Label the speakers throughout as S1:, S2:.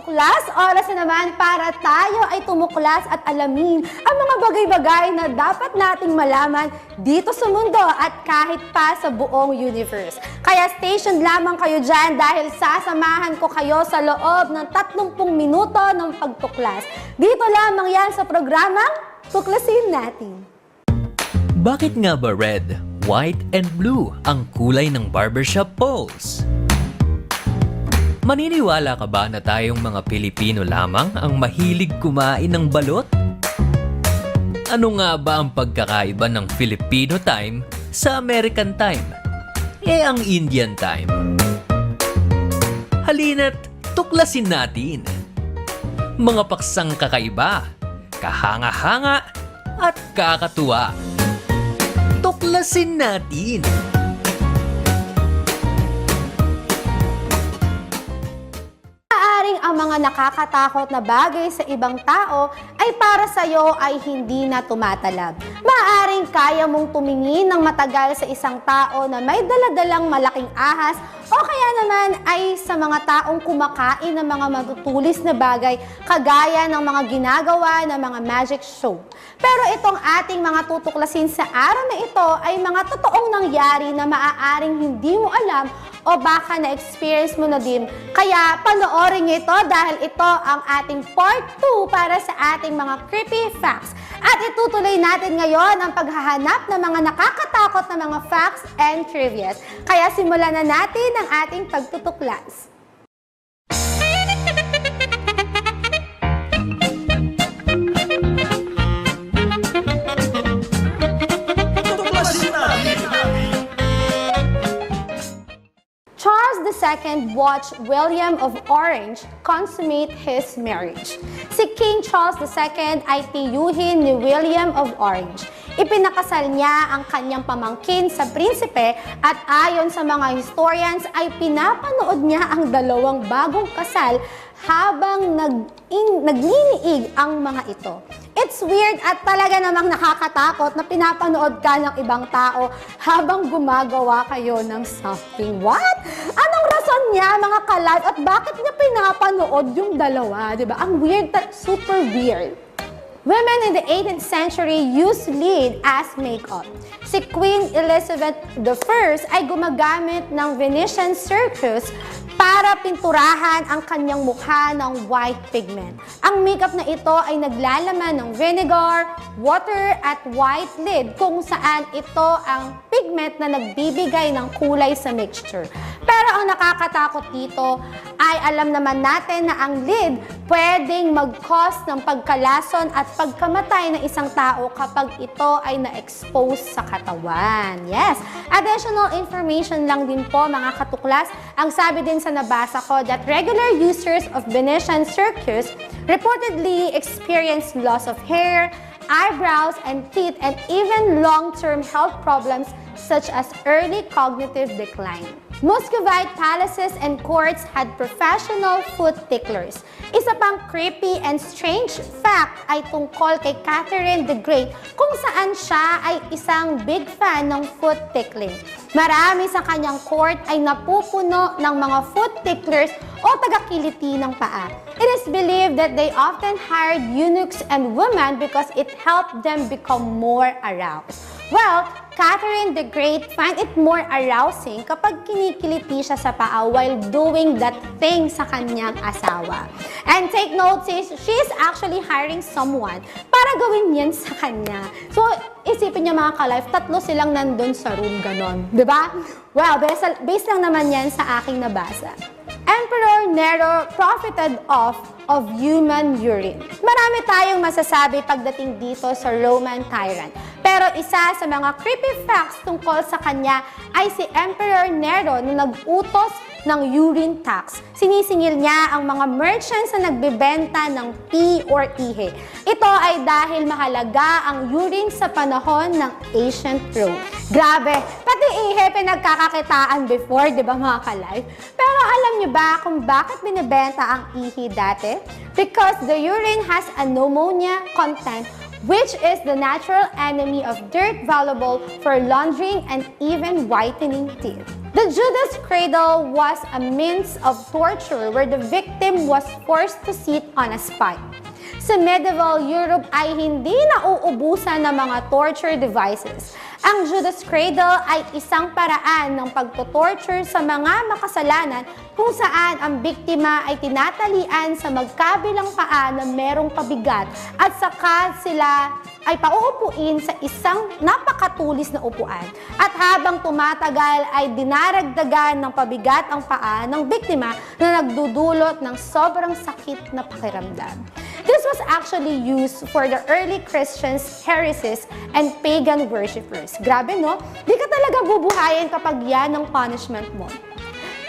S1: Tuklas, oras na naman para tayo ay tumuklas at alamin ang mga bagay-bagay na dapat nating malaman dito sa mundo at kahit pa sa buong universe. Kaya station lamang kayo dyan dahil sasamahan ko kayo sa loob ng 30 minuto ng pagtuklas. Dito lamang yan sa programang Tuklasin Natin.
S2: Bakit nga ba red, white, and blue ang kulay ng barbershop poles? Maniniwala ka ba na tayong mga Pilipino lamang ang mahilig kumain ng balot? Ano nga ba ang pagkakaiba ng Filipino time sa American time? Eh ang Indian time. Halina't tuklasin natin. Mga paksang kakaiba, kahanga-hanga, at kakatuwa. Tuklasin natin!
S1: Ang mga nakakatakot na bagay sa ibang tao ay para sa iyo ay hindi na tumatalab. Maaaring kaya mong tumingin ng matagal sa isang tao na may daladalang malaking ahas o kaya naman ay sa mga taong kumakain ng mga matutulis na bagay kagaya ng mga ginagawa ng mga magic show. Pero itong ating mga tutuklasin sa araw na ito ay mga totoong nangyari na maaaring hindi mo alam o baka na-experience mo na din. Kaya panoorin niyo ito dahil ito ang ating part 2 para sa ating mga creepy facts. At itutuloy natin ngayon ang paghahanap ng mga nakakatakot na mga facts and trivias. Kaya simulan na natin ang ating pagtutuklas. II watched William of Orange consummate his marriage. Si King Charles II ay tiyuhin ni William of Orange. Ipinakasal niya ang kanyang pamangkin sa prinsipe at ayon sa mga historians ay pinapanood niya ang dalawang bagong kasal habang nag in, nagliliig ang mga ito. It's weird at talaga namang nakakatakot na pinapanood ka ng ibang tao habang gumagawa kayo ng something. What? Anong rason niya mga kalat at bakit niya pinapanood yung dalawa? 'Di ba? Ang weird, super weird. Women in the 18th century used lead as makeup. Si Queen Elizabeth I ay gumagamit ng Venetian circus para pinturahan ang kanyang mukha ng white pigment. Ang makeup na ito ay naglalaman ng vinegar, water at white lid kung saan ito ang pigment na nagbibigay ng kulay sa mixture. Pero ang nakakatakot dito ay alam naman natin na ang lid pwedeng mag-cause ng pagkalason at pagkamatay ng isang tao kapag ito ay na-expose sa katawan. Yes! Additional information lang din po mga katuklas. Ang sabi din sa nabasa ko that regular users of Venetian circus reportedly experience loss of hair, eyebrows and teeth, and even long-term health problems such as early cognitive decline. Muscovite palaces and courts had professional foot ticklers. Isa pang creepy and strange fact ay tungkol kay Catherine the Great kung saan siya ay isang big fan ng foot tickling. Marami sa kanyang court ay napupuno ng mga foot ticklers o tagakiliti ng paa. It is believed that they often hired eunuchs and women because it helped them become more aroused. Well, Catherine the Great find it more arousing kapag kinikiliti siya sa paa while doing that thing sa kanyang asawa. And take note, sis, she's actually hiring someone para gawin yan sa kanya. So, isipin niyo mga ka-life, tatlo silang nandun sa room, ganon. ba? Well, based, based lang naman yan sa aking nabasa. Emperor Nero profited off of human urine. Marami tayong masasabi pagdating dito sa Roman tyrant. Pero isa sa mga creepy facts tungkol sa kanya ay si Emperor Nero na nag-utos ng urine tax. Sinisingil niya ang mga merchants na nagbebenta ng pee or ihe. Ito ay dahil mahalaga ang urine sa panahon ng ancient Rome. Grabe, pati ihe pinagkakakitaan before, di ba mga ka-life? Pero alam niyo ba kung bakit binibenta ang ihi dati? Because the urine has a pneumonia content which is the natural enemy of dirt valuable for laundering and even whitening teeth. The Judas cradle was a means of torture where the victim was forced to sit on a spike. Sa medieval Europe ay hindi nauubusan ng mga torture devices. Ang Judas Cradle ay isang paraan ng pagtotorture sa mga makasalanan kung saan ang biktima ay tinatalian sa magkabilang paa na merong pabigat at saka sila ay pauupuin sa isang napakatulis na upuan. At habang tumatagal ay dinaragdagan ng pabigat ang paa ng biktima na nagdudulot ng sobrang sakit na pakiramdam. This was actually used for the early Christians, heresies, and pagan worshippers. Grabe no? Di ka talaga bubuhayin kapag yan ang punishment mo.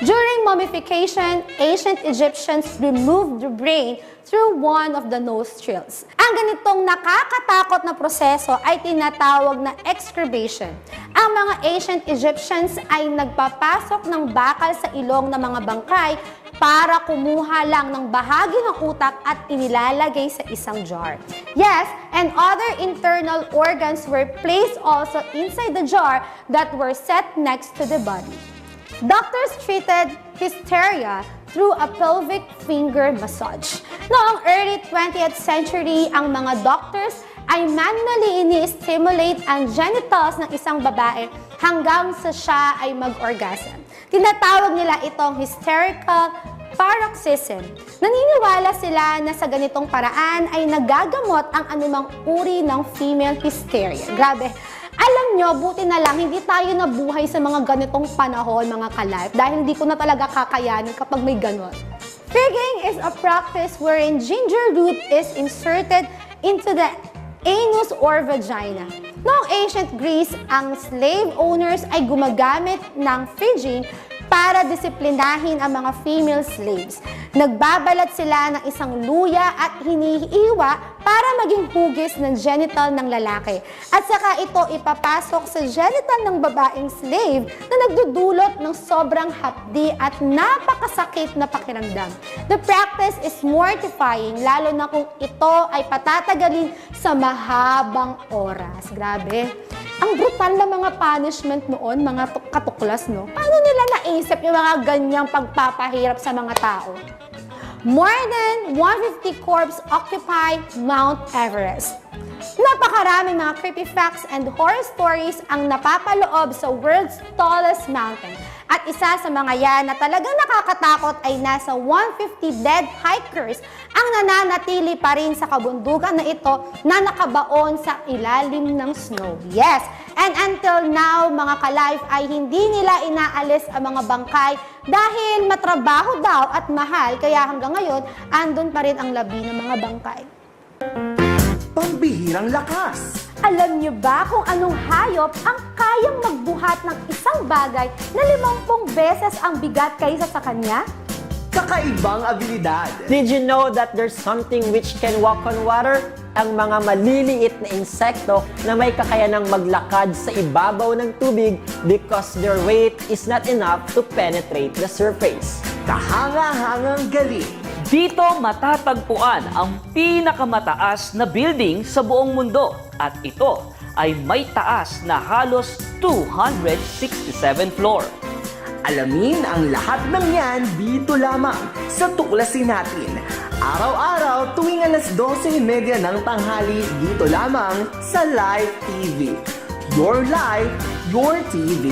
S1: During mummification, ancient Egyptians removed the brain through one of the nostrils. Ang ganitong nakakatakot na proseso ay tinatawag na excavation. Ang mga ancient Egyptians ay nagpapasok ng bakal sa ilong ng mga bangkay para kumuha lang ng bahagi ng utak at inilalagay sa isang jar. Yes, and other internal organs were placed also inside the jar that were set next to the body. Doctors treated hysteria through a pelvic finger massage. Noong early 20th century, ang mga doctors ay manually ini-stimulate ang genitals ng isang babae hanggang sa siya ay mag-orgasm. Tinatawag nila itong hysterical paroxysm. Naniniwala sila na sa ganitong paraan ay nagagamot ang anumang uri ng female hysteria. Grabe. Alam nyo, buti na lang, hindi tayo nabuhay sa mga ganitong panahon, mga ka-life, dahil hindi ko na talaga kakayanin kapag may ganon. Figging is a practice wherein ginger root is inserted into the anus or vagina. Noong ancient Greece, ang slave owners ay gumagamit ng figging para disiplinahin ang mga female slaves. Nagbabalat sila ng isang luya at hinihiwa para maging hugis ng genital ng lalaki. At saka ito ipapasok sa genital ng babaeng slave na nagdudulot ng sobrang hapdi at napakasakit na pakiramdam. The practice is mortifying lalo na kung ito ay patatagalin sa mahabang oras. Grabe. Ang brutal na mga punishment noon, mga tuk- katuklas, no? Paano nila naisip yung mga ganyang pagpapahirap sa mga tao? More than 150 corps occupy Mount Everest. Napakaraming mga creepy facts and horror stories ang napapaloob sa world's tallest mountain. At isa sa mga yan na talagang nakakatakot ay nasa 150 dead hikers ang nananatili pa rin sa kabundukan na ito na nakabaon sa ilalim ng snow. Yes, and until now, mga ka-life ay hindi nila inaalis ang mga bangkay dahil matrabaho daw at mahal kaya hanggang ngayon andun pa rin ang labi ng mga bangkay.
S3: Pambihirang lakas.
S1: Alam niyo ba kung anong hayop ang kayang magbuhat ng isang bagay na limampung beses ang bigat kaysa sa kanya?
S3: Kakaibang abilidad.
S4: Did you know that there's something which can walk on water? Ang mga maliliit na insekto na may kakayanang maglakad sa ibabaw ng tubig because their weight is not enough to penetrate the surface.
S3: Kahanga-hangang galing.
S5: Dito matatagpuan ang pinakamataas na building sa buong mundo at ito ay may taas na halos 267 floor.
S3: Alamin ang lahat ng yan dito lamang sa Tuklasin Natin. Araw-araw tuwing alas 12.30 ng tanghali dito lamang sa Live TV. Your life, your TV.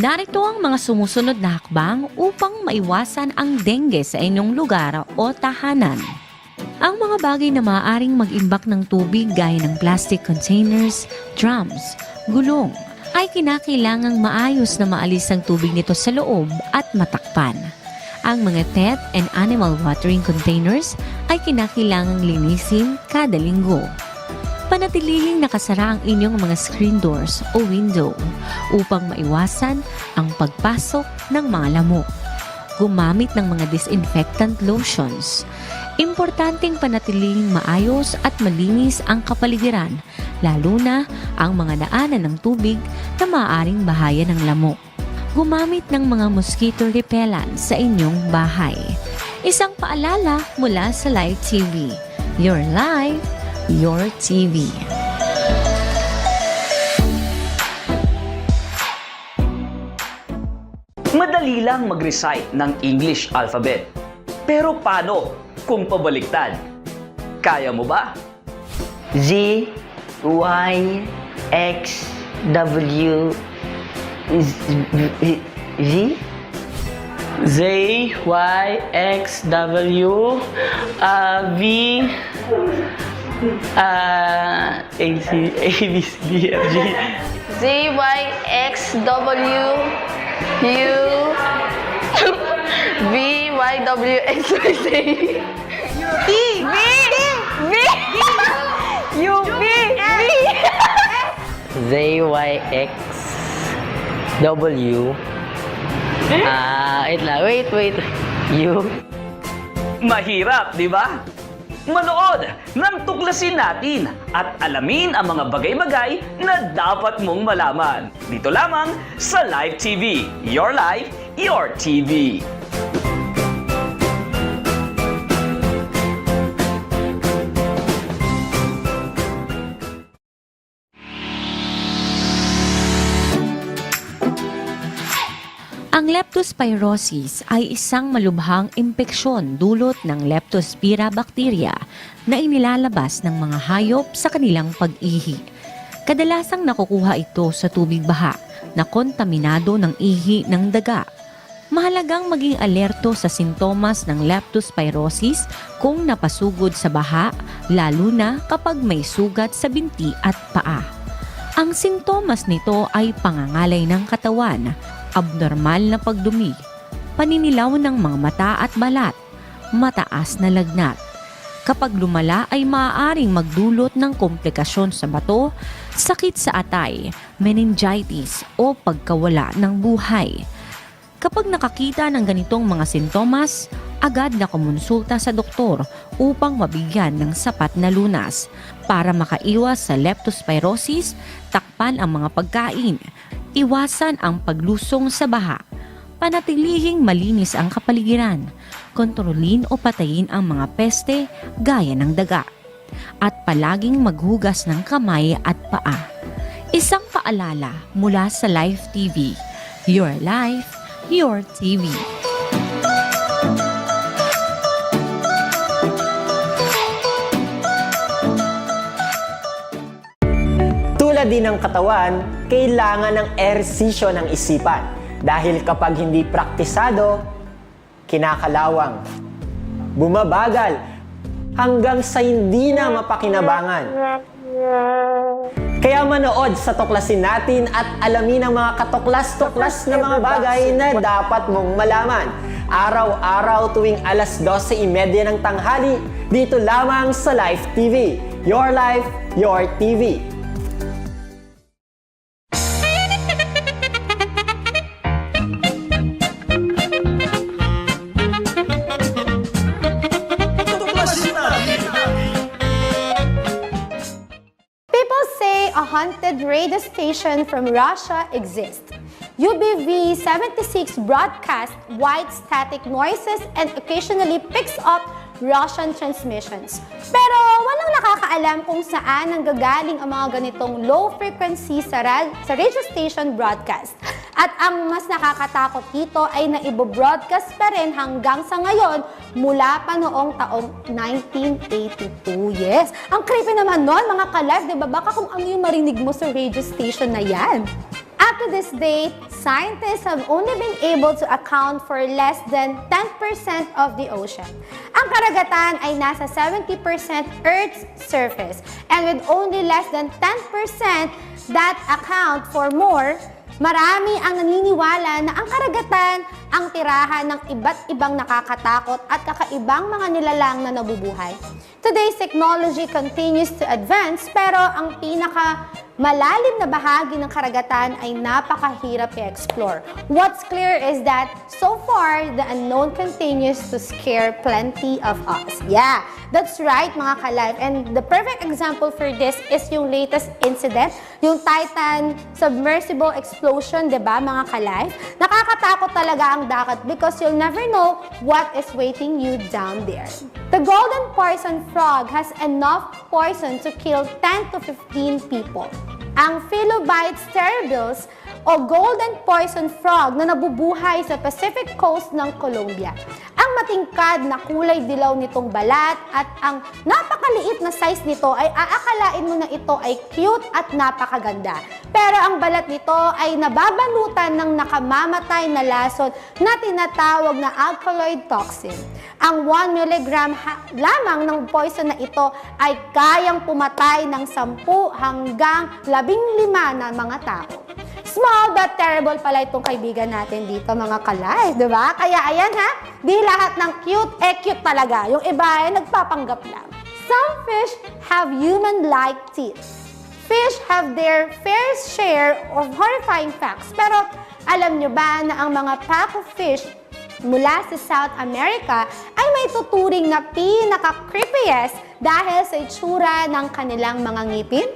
S6: Narito ang mga sumusunod na hakbang upang maiwasan ang dengue sa inyong lugar o tahanan. Ang mga bagay na maaaring mag-imbak ng tubig gaya ng plastic containers, drums, gulong, ay kinakailangang maayos na maalis ang tubig nito sa loob at matakpan. Ang mga pet and animal watering containers ay kinakailangang linisin kada linggo. Panatilihing nakasara ang inyong mga screen doors o window upang maiwasan ang pagpasok ng mga lamok. Gumamit ng mga disinfectant lotions. Importanteng panatilihing maayos at malinis ang kapaligiran, lalo na ang mga daanan ng tubig na maaaring bahaya ng lamok. Gumamit ng mga mosquito repellent sa inyong bahay. Isang paalala mula sa Live TV. Your life, Your TV.
S5: Madali lang mag-recite ng English alphabet. Pero paano kung pabaliktad? Kaya mo ba?
S7: Z, Y, X, W, Z? Z, Y, X, W, uh, V, uh, A, C, A, B, C, D, F, G. Z, Y, X, W, U, V, Y, W, X, Y, Z. V, V, V, U, V, V. Z, Y, X, W. Ah, wait lang. Wait, wait. U.
S5: Mahirap, di ba? Manood ng tuklasin natin at alamin ang mga bagay-bagay na dapat mong malaman. Dito lamang sa Live TV. Your life, your TV.
S6: Ang leptospirosis ay isang malubhang impeksyon dulot ng Leptospira bacteria na inilalabas ng mga hayop sa kanilang pag-ihi. Kadalasang nakukuha ito sa tubig baha na kontaminado ng ihi ng daga. Mahalagang maging alerto sa sintomas ng leptospirosis kung napasugod sa baha, lalo na kapag may sugat sa binti at paa. Ang sintomas nito ay pangangalay ng katawan, abnormal na pagdumi, paninilaw ng mga mata at balat, mataas na lagnat. Kapag lumala ay maaaring magdulot ng komplikasyon sa bato, sakit sa atay, meningitis o pagkawala ng buhay. Kapag nakakita ng ganitong mga sintomas, agad na kumonsulta sa doktor upang mabigyan ng sapat na lunas. Para makaiwas sa leptospirosis, takpan ang mga pagkain, iwasan ang paglusong sa baha, panatilihing malinis ang kapaligiran, kontrolin o patayin ang mga peste gaya ng daga, at palaging maghugas ng kamay at paa. Isang paalala mula sa Life TV. Your life, your TV.
S4: Tulad din ng katawan, kailangan ng ehersisyo ng isipan. Dahil kapag hindi praktisado, kinakalawang, bumabagal, hanggang sa hindi na mapakinabangan. Kaya manood sa tuklasin natin at alamin ang mga katuklas-tuklas na mga bagay na dapat mong malaman. Araw-araw tuwing alas 12.30 ng tanghali, dito lamang sa Life TV. Your Life, Your TV.
S1: Radio station from Russia exists. UBV 76 broadcasts white static noises and occasionally picks up Russian transmissions. Pero walang nakakaalam kung saan nanggagaling ang mga ganitong low frequency sa, ra- sa radio station broadcast. At ang mas nakakatakot dito ay naibo-broadcast pa rin hanggang sa ngayon mula pa noong taong 1982. Yes! Ang creepy naman nun, mga ka-live, di ba? Baka kung ano yung marinig mo sa radio station na yan. Up to this date, scientists have only been able to account for less than 10% of the ocean. Ang karagatan ay nasa 70% Earth's surface. And with only less than 10% that account for more, marami ang naniniwala na ang karagatan ang tirahan ng iba't ibang nakakatakot at kakaibang mga nilalang na nabubuhay. Today's technology continues to advance pero ang pinaka malalim na bahagi ng karagatan ay napakahirap i-explore. What's clear is that so far, the unknown continues to scare plenty of us. Yeah, that's right mga ka-live. And the perfect example for this is yung latest incident, yung Titan submersible explosion, di ba mga ka-live? Nakakatakot talaga ang dagat because you'll never know what is waiting you down there. The golden poison frog has enough poison to kill 10 to 15 people. Ang Philobites terribilis o golden poison frog na nabubuhay sa Pacific coast ng Colombia. Ang matingkad na kulay dilaw nitong balat at ang napakaliit na size nito ay aakalain mo na ito ay cute at napakaganda. Pero ang balat nito ay nababalutan ng nakamamatay na lason na tinatawag na alkaloid toxin. Ang 1 mg lamang ng poison na ito ay kayang pumatay ng 10 hanggang 15 na mga tao. Small but terrible pala itong kaibigan natin dito, mga kalay, di ba? Kaya ayan ha, di lahat ng cute, eh cute talaga. Yung iba ay nagpapanggap lang. Some fish have human-like teeth. Fish have their fair share of horrifying facts. Pero alam nyo ba na ang mga pack of fish mula sa South America ay may tuturing na pinaka-creepiest dahil sa itsura ng kanilang mga ngipin?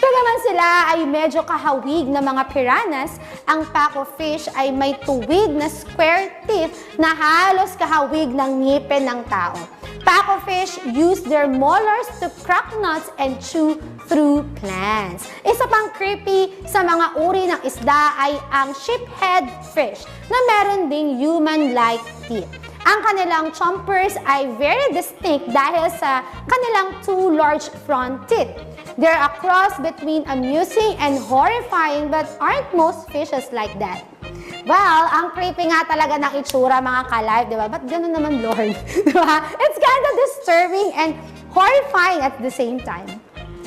S1: Bagaman sila ay medyo kahawig na mga piranhas, ang pack of fish ay may tuwid na square teeth na halos kahawig ng ngipin ng tao. Pack of fish use their molars to crack nuts and chew through plants. Isa pang creepy sa mga uri ng isda ay ang sheephead fish na meron ding human-like teeth. Ang kanilang chompers ay very distinct dahil sa kanilang two large front teeth. They're a cross between amusing and horrifying but aren't most fishes like that? Well, ang creepy nga talaga ng itsura mga ka-live, di ba? Ba't ganun naman, Lord? di ba? It's kind of disturbing and horrifying at the same time.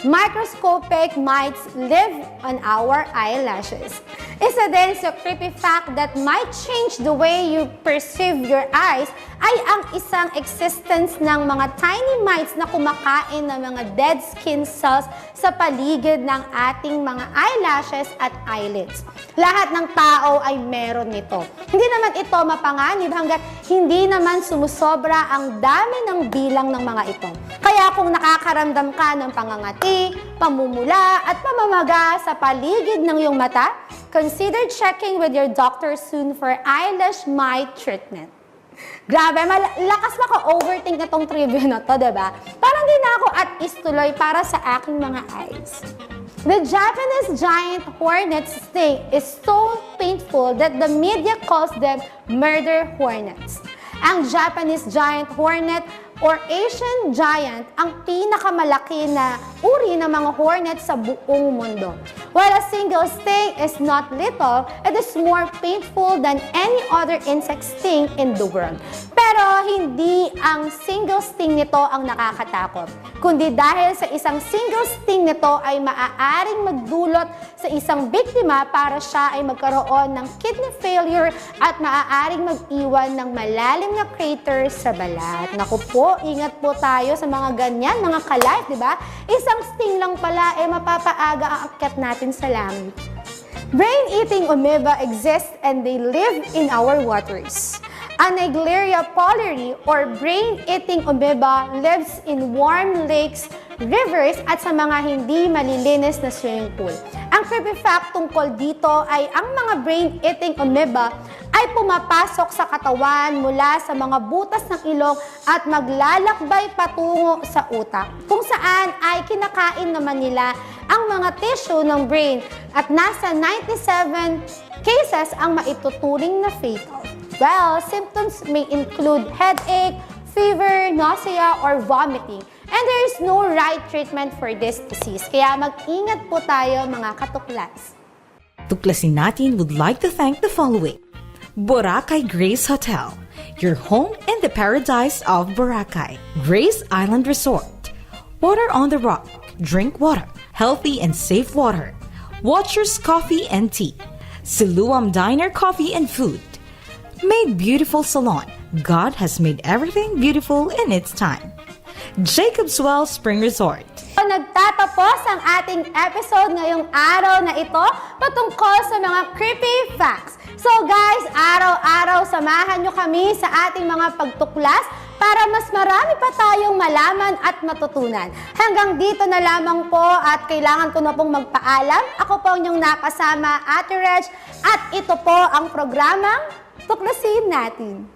S1: Microscopic mites live on our eyelashes. Isa din sa creepy fact that might change the way you perceive your eyes ay ang isang existence ng mga tiny mites na kumakain ng mga dead skin cells sa paligid ng ating mga eyelashes at eyelids. Lahat ng tao ay meron nito. Hindi naman ito mapanganib hanggat hindi naman sumusobra ang dami ng bilang ng mga ito. Kaya kung nakakaramdam ka ng pangangati, pamumula at pamamaga sa paligid ng iyong mata, consider checking with your doctor soon for eyelash mite treatment. Grabe, malakas maka-overthink na tong trivia na to, diba? Parang di na ako at istuloy para sa aking mga eyes. The Japanese giant hornet sting is so painful that the media calls them murder hornets. Ang Japanese giant hornet or Asian giant ang pinakamalaki na uri ng mga hornet sa buong mundo. While a single sting is not lethal, it is more painful than any other insect sting in the world. Pero hindi ang single sting nito ang nakakatakot, kundi dahil sa isang single sting nito ay maaaring magdulot sa isang biktima para siya ay magkaroon ng kidney failure at maaaring mag-iwan ng malalim na crater sa balat. Naku po, ingat po tayo sa mga ganyan, mga ka-life, di ba? Isang sting lang pala, eh mapapaaga ang akyat natin sa langit. Brain-eating amoeba exist and they live in our waters. Anagleria polari or brain-eating amoeba lives in warm lakes, rivers at sa mga hindi malilinis na swimming pool. Ang creepy fact tungkol dito ay ang mga brain-eating amoeba ay pumapasok sa katawan mula sa mga butas ng ilong at maglalakbay patungo sa utak, kung saan ay kinakain naman nila ang mga tissue ng brain at nasa 97 cases ang maituturing na fatal. Well, symptoms may include headache, fever, nausea, or vomiting. And there is no right treatment for this disease. Kaya mag-ingat po tayo mga katuklas.
S8: Tuklasin natin would like to thank the following. Boracay Grace Hotel, your home in the paradise of Boracay. Grace Island Resort. Water on the rock. Drink water. Healthy and safe water. Watchers Coffee and Tea. Siluam Diner Coffee and Food. Made Beautiful Salon. God has made everything beautiful in its time. Jacob's Well Spring Resort.
S1: So, nagtatapos ang ating episode ngayong araw na ito patungkol sa mga creepy facts. So guys, araw-araw samahan nyo kami sa ating mga pagtuklas para mas marami pa tayong malaman at matutunan. Hanggang dito na lamang po at kailangan ko na pong magpaalam. Ako po ang inyong nakasama, Ate Reg, at ito po ang programang Tuklasin natin!